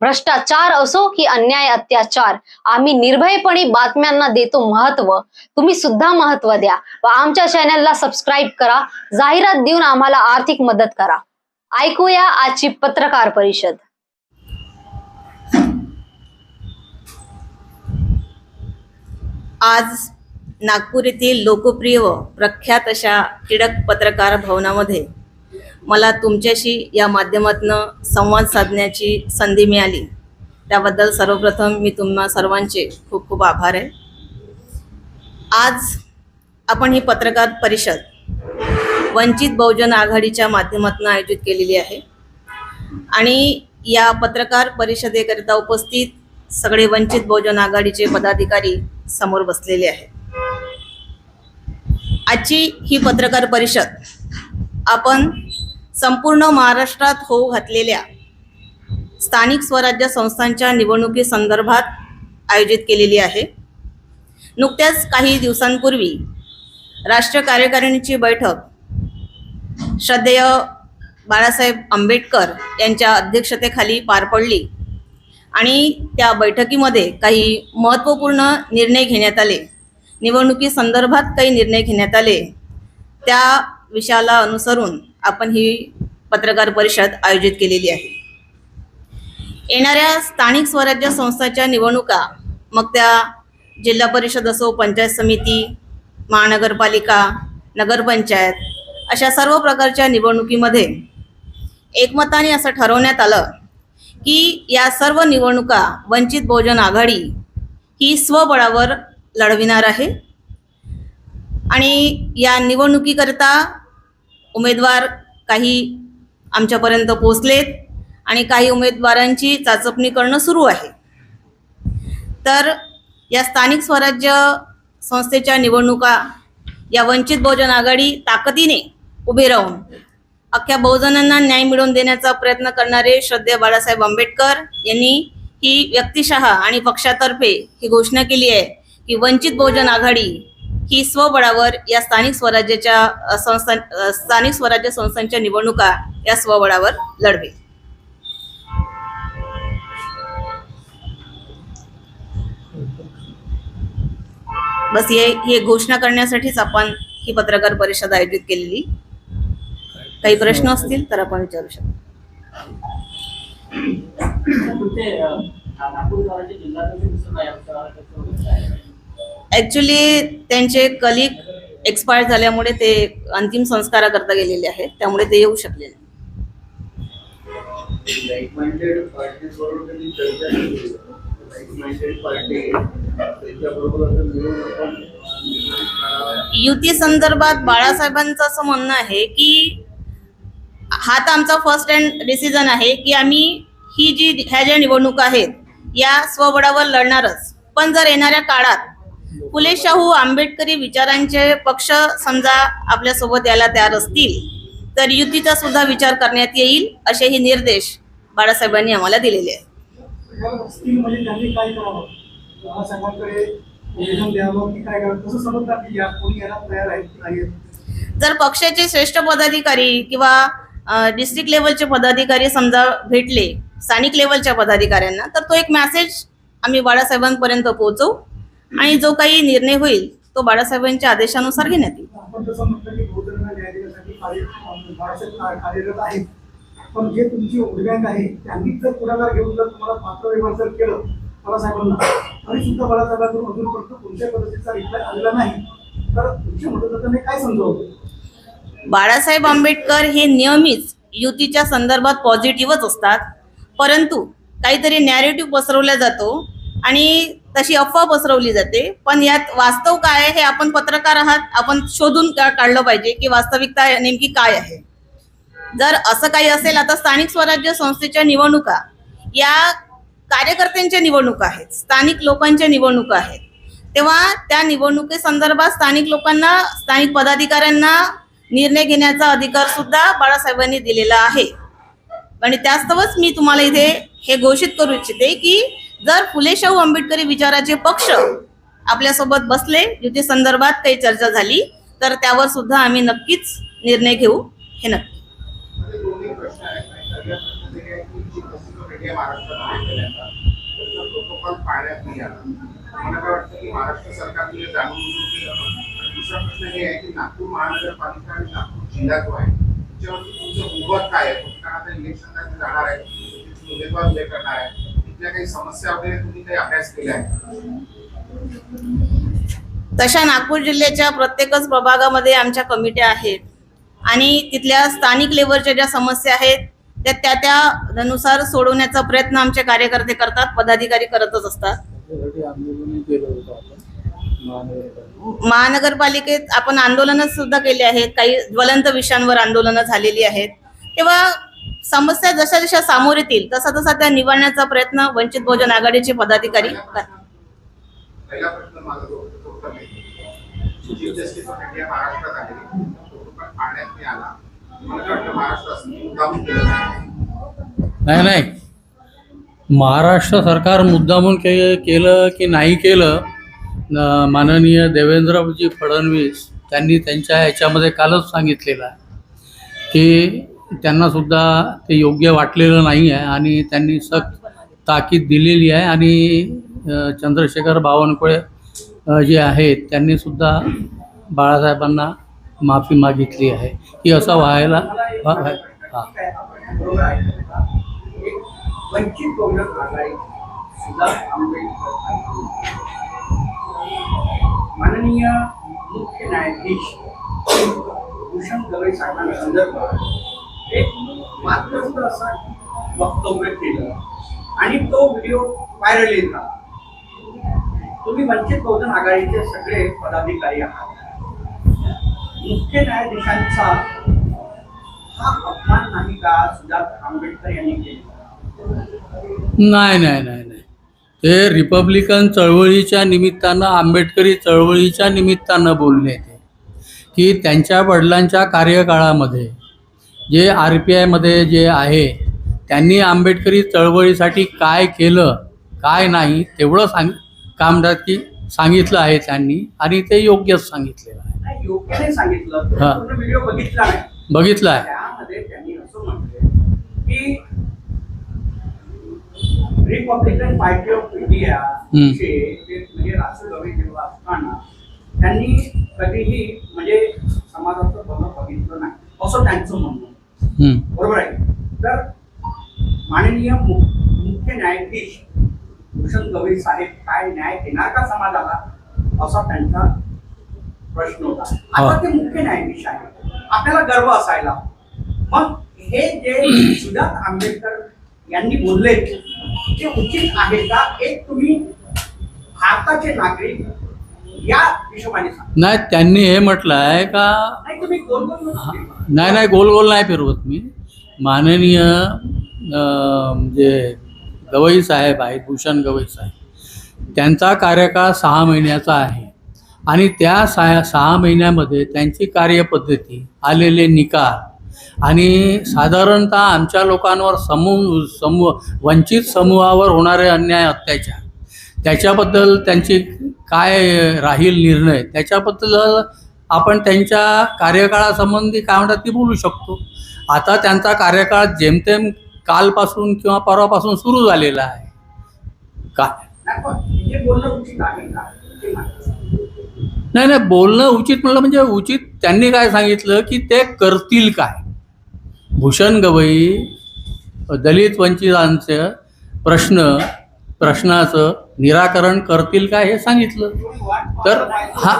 भ्रष्टाचार असो की अन्याय अत्याचार आम्ही निर्भयपणे बातम्यांना देतो महत्त्व. तुम्ही सुद्धा महत्त्व द्या व आमच्या चॅनलला सबस्क्राईब करा. जाहिरात देऊन आम्हाला आर्थिक मदत करा. ऐकूया आजची पत्रकार परिषद. आज नागपूर येथील लोकप्रिय व प्रख्यात अशा टिळक पत्रकार भवनामध्ये मला तुमच्याशी या माध्यमातून संवाद साधण्याची संधी मिळाली. त्याबद्दल सर्वप्रथम मी तुम्हा सर्वांचे खूप खूप आभार आहे. आज आपण ही पत्रकार परिषद वंचित बहुजन आघाडीच्या माध्यमातून आयोजित केलेली आहे. आणि या पत्रकार परिषदेकरिता उपस्थित सगळे वंचित बहुजन आघाडीचे पदाधिकारी समोर बसलेले आहेत. आजची ही पत्रकार परिषद आपण संपूर्ण महाराष्ट्रात होऊ घातलेल्या स्थानिक स्वराज्य संस्थांच्या निवडणुकीसंदर्भात आयोजित केलेली आहे. नुकत्याच काही दिवसांपूर्वी राष्ट्रीय कार्यकारिणीची बैठक श्रद्धेय बाळासाहेब आंबेडकर यांच्या अध्यक्षतेखाली पार पडली आणि त्या बैठकीमध्ये काही महत्त्वपूर्ण निर्णय घेण्यात आले. निवडणुकीसंदर्भात काही निर्णय घेण्यात आले. त्या विषयाला अनुसरून आपण ही पत्रकार परिषद आयोजित केलेली आहे. येणाऱ्या स्थानिक स्वराज्य संस्थाच्या निवडणुका मग त्या जिल्हा परिषद असो पंचायत समिती महानगरपालिका नगरपंचायत अशा सर्व प्रकारच्या निवडणुकीमध्ये एकमताने असं ठरवण्यात आलं की या सर्व निवडणुका वंचित बहुजन आघाडी ही स्वबळावर लढविणार आहे. आणि या निवडणुकीकरता उमेदवार काही आमच्यापर्यंत पोचलेत आणि काही उमेदवारांची चाचपणी करणं सुरू आहे. तर या स्थानिक स्वराज्य संस्थेच्या निवडणुका या वंचित बहुजन आघाडी ताकदीने उभे राहून अख्ख्या बहुजनांना न्याय मिळवून देण्याचा प्रयत्न करणारे श्रद्धेय बाळासाहेब आंबेडकर यांनी ही व्यक्तिशः आणि पक्षातर्फे ही घोषणा केली आहे की वंचित बहुजन आघाडी ही स्वबळावर या स्थानिक स्वराज्याच्या संस्था स्थानिक स्वराज्य संस्थांच्या निवडणुका या स्वबळावर लढवेल. बस हे ही घोषणा करण्यासाठीच आपण ही पत्रकार परिषद आयोजित केलेली. काही प्रश्न असतील तर आपण विचारू शकतो. नागपूर जिल्हा ऍक्च्युली त्यांचे कलिक एक्सपायर झाल्यामुळे ते अंतिम संस्काराकरता गेलेले आहेत. त्यामुळे ते येऊ शकले नाही. युती संदर्भात बाळासाहेबांचं असं म्हणणं आहे की हा तर आमचा फर्स्ट हँड डिसिजन आहे की आम्ही ही जी ह्या ज्या निवडणुका आहेत या स्वबळावर लढणारच. पण जर येणाऱ्या काळात फुले शाहू आंबेडकरी विचारांचे पक्ष समजा आपल्यासोबत यायला तयार असतील तर युतीचा सुद्धा विचार करण्यात येईल असेही निर्देश बाळासाहेबांनी आम्हाला दिलेले आहेत. आहेत? जर पक्षाचे श्रेष्ठ पदाधिकारी किंवा डिस्ट्रिक्ट लेवलचे पदाधिकारी समजा भेटले स्थानिक लेवलच्या पदाधिकाऱ्यांना तर तो एक मेसेज आम्ही बाळासाहेबांपर्यंत पोहोचवू. आणि जो काही निर्णय होईल तो बाळासाहेबांच्या आदेशानुसार घेण्यात येईल. बाळासाहेब का- कार्यरत आहेत. पण जे तुमची वोट बँक आहे त्यांनीच जर पुढाकार घेऊन जर तुम्हाला पात्र व्यवहार जर केलं बाळासाहेबांना तरी सुद्धा बाळासाहेबांकडून अजूनपर्यंत कोणत्या पद्धतीचा रिप्लाय आलेला नाही. तर तुमच्या मतदारांनी काय समजावं? बाळासाहेब आंबेडकर हे नेहमीच युतीच्या संदर्भात पॉझिटिव्हच असतात. परंतु काहीतरी नॅरेटिव्ह पसरवला जातो आणि तशी अफवा पसरवली जाते. पण यात वास्तव काय आहे हे आपण पत्रकार आहात. आपण शोधून काढलं पाहिजे की वास्तविकता नेमकी काय आहे? जर असं काही असेल आता स्थानिक स्वराज्य संस्थेच्या निवडणुका या कार्यकर्त्यांच्या निवडणुका आहेत स्थानिक लोकांच्या निवडणुका आहेत. तेव्हा त्या निवडणुकीसंदर्भात स्थानिक लोकांना स्थानिक पदाधिकाऱ्यांना निर्णय घेण्याचा अधिकार सुद्धा बाळासाहेबांनी दिलेला आहे. आणि त्यास्तवच मी तुम्हाला इथे हे घोषित करू इच्छिते की जर फुले शाहू आंबेडकरी विचाराचे पक्ष आपल्यासोबत बसले युती संदर्भात काही चर्चा झाली तर त्यावर सुद्धा आम्ही नक्कीच निर्णय घेऊ. हे नक्की. महाराष्ट्र दुसरा प्रश्न हे आहे? की नागपूर महानगरपालिका आणि नागपूर जिल्हा जो आहे त्याच्यावरती तुमचं उभं काय आहे कारण आता जाणार आहे. उमेदवार उभे करणार आहे. कुठल्या काही समस्या वगैरे तुम्ही काही अभ्यास केला आहे? तशा नागपूर जिल्ह्याच्या प्रत्येकच प्रभागामध्ये आमच्या कमिट्या आहेत. आणि तिथल्या स्थानिक लेवलच्या ज्या समस्या आहेत त्या त्या त्यानुसार सोडवण्याचा प्रयत्न आमचे कार्यकर्ते करतात पदाधिकारी करतच असतात. महानगरपालिकेत. महानगरपालिकेत आपण आंदोलनं सुद्धा केली आहेत. काही ज्वलंत विषयांवर आंदोलनं झालेली आहेत. तेव्हा समस्या जशा जशा सामोर येतील तसा तसा त्या निवडण्याचा प्रयत्न वंचित बहुजन आघाडीचे पदाधिकारी नाही नाही नाही नाही. महाराष्ट्र सरकार मुद्दामून के केलं की नाही केलं माननीय देवेंद्रजी फडणवीस त्यांनी त्यांच्या ह्याच्यामध्ये कालच सांगितलेलं आहे की त्यांना सुद्धा ते योग्य वाटलेलं नाही आहे आणि त्यांनी सक्त ताकीद दिलेली आहे आणि चंद्रशेखर बावनकुळे जे आहेत त्यांनी सुद्धा बाळासाहेबांना माफी मागितली आहे. की असं व्हायला हां. माननीय मुख्य न्यायाधीश भूषण गवई साहेबांसंदर्भात एक मात्र असा. वक्तव्य केलं. आणि तो व्हिडिओ व्हायरल येत तुम्ही वंचित बहुजन आघाडीचे सगळे पदाधिकारी आहात. मुख्य न्यायाधीशांचा हा अपमान नाही का सुजात आंबेडकर यांनी केला? नाही नाही नाही नाही. ते रिपब्लिकन चळवळीच्या निमित्तानं आंबेडकरी चळवळीच्या निमित्तानं बोलले ते. की त्यांच्या वडिलांच्या कार्यकाळामध्ये जे आर पी आयमध्ये जे आहे त्यांनी आंबेडकरी चळवळीसाठी काय केलं काय नाही तेवढं सांग कामदार की सांगितलं आहे त्यांनी आणि ते योग्यच सांगितलेलं आहे. सांगितलं. हा. बघितला आहे. की रिपब्लिकन पार्टी ऑफ इंडिया म्हणजे गवई जेव्हा असताना त्यांनी कधीही म्हणजे समाजाचं भलं बघितलं नाही. असं त्यांचं म्हणणं. बरोबर आहे. तर माननीय मुख्य न्यायाधीश भूषण गवई साहेब काय न्याय देणार का समाजाला असा त्यांचा प्रश्न होता. आता. ते मुख्य न्यायाधीश आहेत. आपल्याला गर्व असायला. मग हे जे सुजात आंबेडकर यांनी बोलले ते उचित आहे का? एक तुम्ही भारताचे नागरिक या हिशोबाने नाही त्यांनी हे म्हटलं आहे का नाही नाही गोल गोल नाही फिरवत मी. माननीय म्हणजे जे गवई साहेब आहेत भूषण गवई साहेब त्यांचा कार्यकाळ सहा महिन्याचा आहे. आणि त्या सहा सहा महिन्यामध्ये त्यांची कार्यपद्धती आलेले निकाल आणि साधारणतः आमच्या लोकांवर समूह समूह वंचित समूहावर होणारे अन्याय अत्याचार त्याच्याबद्दल त्यांची काय राहील निर्णय त्याच्याबद्दल आपण त्यांच्या कार्यकाळासंबंधी काय म्हणतात ती बोलू शकतो. आता त्यांचा कार्यकाळ जेमतेम कालपासून किंवा परवापासून सुरू झालेला आहे. काय नाही का? नाही नाही बोलणं उचित म्हणलं म्हणजे उचित त्यांनी काय सांगितलं की ते करतील काय? भूषण गवई दलित वंचितांचं प्रश्न प्रश्नाचं निराकरण करतील काय हे सांगितलं तर हा.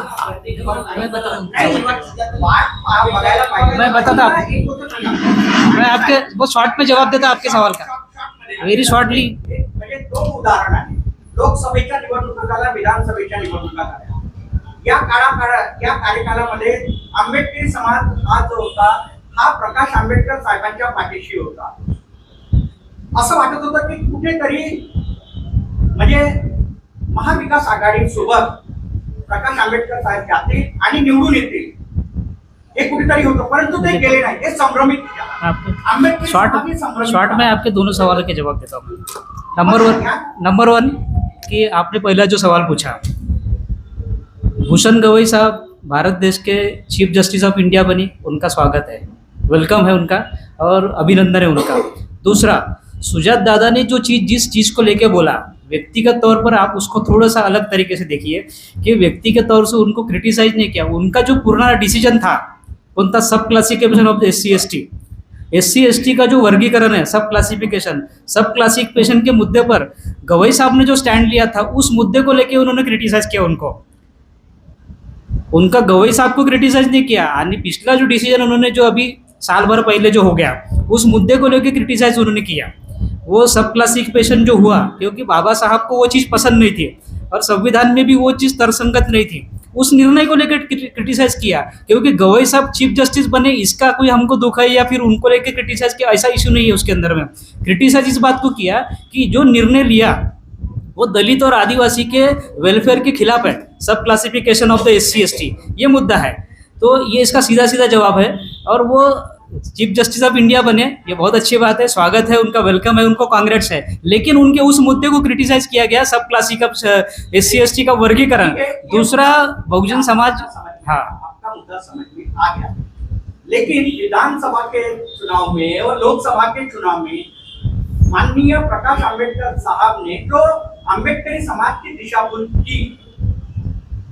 मैं बताता. मैं आपके बहुत शॉर्ट में जवाब देता आपके सवाल का शॉर्ट- शॉर्टमध्ये. Very shortly. एक म्हणजे दोन उदाहरण आहे लोकसभेच्या निवडणुका झाल्या विधानसभेच्या निवडणुका झाल्या या काळा या कार्यकालामध्ये आंबेडकरी समाज हा जो होता हा प्रकाश आंबेडकर साहेबांच्या पाठीशी होता असं वाटत होतं की कुठेतरी म्हणजे महाविकास आघाडी सोबत प्रकाश आंबेडकर साहेब जातील आणि निवडून येतील. हे कुठेतरी होतं परंतु ते गेले नाही हे संभ्रमित आंबेडकरी शॉर्ट में. आपके दोनों सवालों के जवाब देता हूँ. नंबर वन नंबर वन कि आपने पहला जो सवाल पूछा भूषण गवई साहब भारत देश के चीफ जस्टिस ऑफ इंडिया बनी उनका स्वागत है। वेलकम है उनका और अभिनंदन है उनका। दूसरा सुजात दादा ने जो चीज जिस चीज को लेके बोला व्यक्तिगत तौर पर आप उसको थोड़ा सा अलग तरीके से देखिए कि व्यक्तिगत तौर से उनको क्रिटिसाइज नहीं किया। उनका जो पुराना डिसीज़न था कौन था sub classification of S C S T S C का जो वर्गीकरण है सब क्लासिफिकेशन सब क्लासिफिकेशन के मुद्दे पर गवई साहब ने जो स्टैंड लिया था, उस मुद्दे को लेके उन्होंने क्रिटिसाइज किया उनको। उनका गवई साहब को क्रिटिसाइज नहीं किया। आणि पिछला जो डिसीज़न उन्होंने जो अभी साल भर पहले जो हो गया, उस मुद्दे को लेके क्रिटिसाइज उन्होंने किया। वो सब क्लासिफिकेशन जो हुआ, क्योंकि बाबा साहब को वो चीज़ पसंद नहीं थी और संविधान में भी वो चीज़ तर्कसंगत नहीं थी। उस निर्णय को लेकर क्रिटिसाइज किया, क्योंकि गवई साहब चीफ जस्टिस बने, इसका कोई हमको दुख है या फिर उनको लेकर क्रिटिसाइज किया, ऐसा इशू नहीं है उसके अंदर में। क्रिटिसाइज इस बात को किया कि जो निर्णय लिया, वो दलित और आदिवासी के वेलफेयर के खिलाफ है। Sub classification of the S C ये मुद्दा है। तो ये इसका सीधा सीधा जवाब है और वो चीफ जस्टिस ऑफ़ इंडिया बने ये बहुत अच्छी बात है स्वागत है उनका वेलकम है उनको कांग्रेस है। लेकिन उनके उस मुद्दे को क्रिटिसाइज किया गया sub classic S C S T का वर्गीकरण। दूसरा बहुजन समाज हाँ। आपका मुद्दा समझ में आ गया। लेकिन विधानसभा के चुनाव में और लोकसभा के चुनाव में माननीय प्रकाश आंबेडकर साहब ने जो आंबेडकरी समाज की दिशा दिशाभूल की।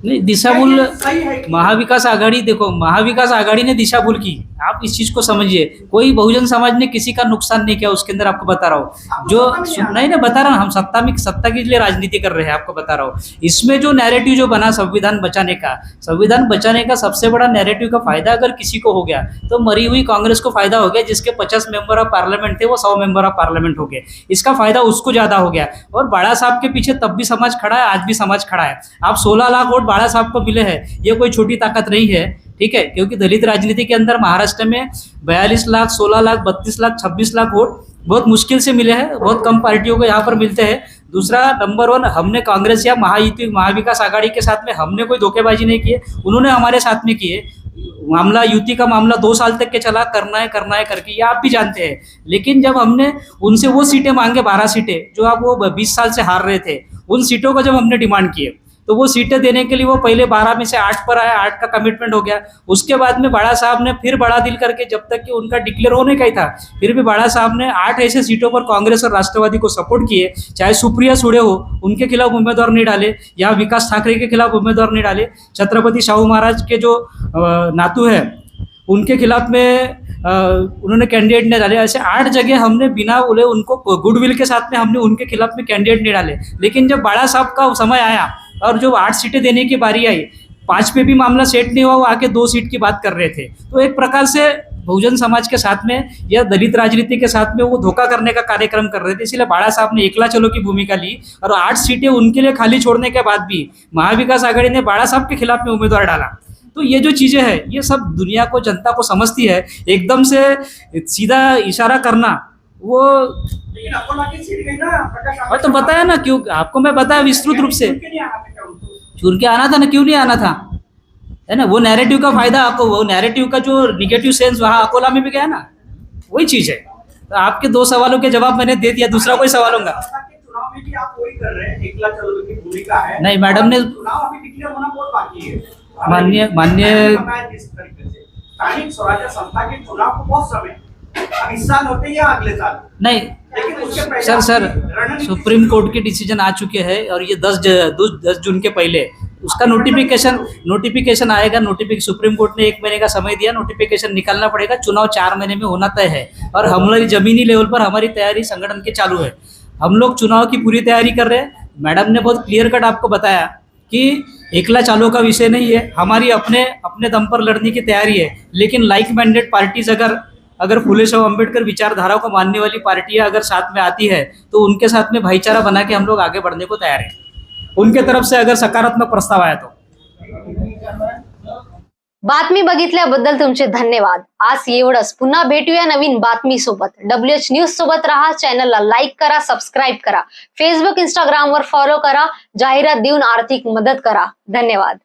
नहीं दिशाभूल सही है महाविकास आघाड़ी देखो महाविकास आघाड़ी ने दिशा भूल की। आप इस चीज़ को समझिए। कोई बहुजन समाज ने किसी का नुकसान नहीं किया उसके अंदर आपको बता रहा हूँ। जो नहीं नहीं बता रहा हूँ हम सत्ता में सत्ता के लिए राजनीति कर रहे हैं आपको बता रहा हूँ। इसमें जो नैरेटिव जो बना संविधान बचाने का संविधान बचाने का सबसे बड़ा नैरेटिव का फ़ायदा अगर किसी को हो गया तो मरी हुई कांग्रेस को फ़ायदा हो गया जिसके पचास मेंबर ऑफ़ पार्लियामेंट थे वो सौ मेंबर ऑफ़ पार्लियामेंट हो गए। इसका फ़ायदा उसको ज़्यादा हो गया। और बाड़ा साहब के पीछे तब भी समाज खड़ा है आज भी समाज खड़ा है। आप सोलह लाख वोट बाड़ा साहब को मिले हैं ये कोई छोटी ताकत नहीं है। ठीक है? क्योंकि दलित राजनीति के अंदर महाराष्ट्र में बयालीस लाख, सोलह लाख, बत्तीस लाख, छब्बीस लाख वोट बहुत मुश्किल से मिले हैं, बहुत कम पार्टियों को यहाँ पर मिलते हैं। दूसरा नंबर वन हमने कांग्रेस या महायुति, महाविकास आघाड़ी के साथ में हमने कोई धोखेबाजी नहीं की है, उन्होंने हमारे साथ में किए मामला, युति का मामला दो साल तक के चला करना है करना है करके, ये आप भी जानते हैं। लेकिन जब हमने उनसे वो सीटें मांगे, बारह सीटें, जो आप वो बीस साल से हार रहे थे, उन सीटों का जब हमने डिमांड किए तो वो सीटें देने के लिए वो पहले बारह में से आठ पर आया, आठ का कमिटमेंट हो गया। उसके बाद में बड़ा साहब ने फिर बड़ा दिल करके जब तक कि उनका डिक्लेयर होने का ही था, फिर भी बड़ा साहब ने आठ ऐसे सीटों पर कांग्रेस और राष्ट्रवादी को सपोर्ट किए, चाहे सुप्रिया सुड़े हो, उनके खिलाफ उम्मीदवार नहीं डाले, या विकास ठाकरे के खिलाफ उम्मीदवार नहीं डाले, छत्रपति शाहू महाराज के जो नातू है, उनके खिलाफ में उन्होंने कैंडिडेट नहीं डाले। ऐसे आठ जगह हमने बिना बोले उनको गुडविल के साथ में हमने उनके खिलाफ में कैंडिडेट नहीं डाले। लेकिन जब बाड़ा साहब का समय आया और जो आठ सीटें देने की बारी आई, पाँच पे भी मामला सेट नहीं हुआ, वो आके दो सीट की बात कर रहे थे। तो एक प्रकार से बहुजन समाज के साथ में या दलित राजनीति के साथ में वो धोखा करने का कार्यक्रम कर रहे थे। इसलिए बाड़ा साहब ने एकला चलो की भूमिका ली और आठ सीटें उनके लिए खाली छोड़ने के बाद भी महाविकास आघाड़ी ने बाड़ा साहब के खिलाफ में उम्मीदवार डाला। तो ये जो चीज़ें हैं, ये सब दुनिया को, जनता को समझती है। एकदम से सीधा इशारा करना वो लेकिन अकोला की सीट गई ना प्रकाश और तो बताया ना क्यों? आपको मैं बताया विस्तृत रूप से। उनके नहीं आना था क्या उनको? चुन के आना था ना क्यों नहीं आना था? है ना वो नैरेटिव का फायदा आपको वो नैरेटिव का जो निगेटिव सेंस वहाँ अकोला में भी गया ना वही चीज है। तो आपके दो सवालों के जवाब मैंने दे दिया दूसरा कोई सवाल होगा? सत्ता के चुनाव में भी आप वही कर रहे हैं एकला चलो की भूमिका है। नहीं, मैडम ने- चुनाव अभी डिक्लेयर होना बहुत बाकी है। माननीय- माननीय- मैंने बताया जिस तरीके से। स्थानिक स्वराज्य संस्था के चुनाव को बहुत समय है। अब इस साल होते या अगले साल? नहीं सर सर सुप्रीम कोर्ट के डिसीज़न आ चुके हैं और ये दस दस जून के पहले। उसका नोटिफिकेशन नोटिफिकेशन आएगा नोटिफिक सुप्रीम कोर्ट ने एक महीने का समय दिया नोटिफिकेशन निकालना पड़ेगा चुनाव चार महीने में होना तय है। और हमारी जमीनी लेवल पर हमारी तैयारी संगठन की चालू है। हम लोग चुनाव की पूरी तैयारी कर रहे हैं। मैडम ने बहुत क्लियर कट आपको बताया कि एकला चालों का विषय नहीं है। हमारी अपने अपने दम पर लड़ने की तैयारी है। लेकिन लाइक माइंडेड पार्टीज़ अगर अगर फुले शाह अम्बेडकर विचारधारा को मानने वाली पार्टियां अगर साथ में आती है तो उनके साथ में भाईचारा बना के हम लोग आगे बढ़ने को तैयार हैं। उनके तरफ से अगर सकारात्मक प्रस्ताव आया तो। बातमी बघितल्याबद्दल तुमचे धन्यवाद. आज एवढंच. पुन्हा भेटूया नवीन बातमी सोबत. डब्ल्यू एच न्यूज सोबत राहा चॅनलला लाईक करा सबस्क्राईब करा. फेसबुक इंस्टाग्रामवर फॉलो करा. जाहिरात देऊन आर्थिक मदत करा. धन्यवाद.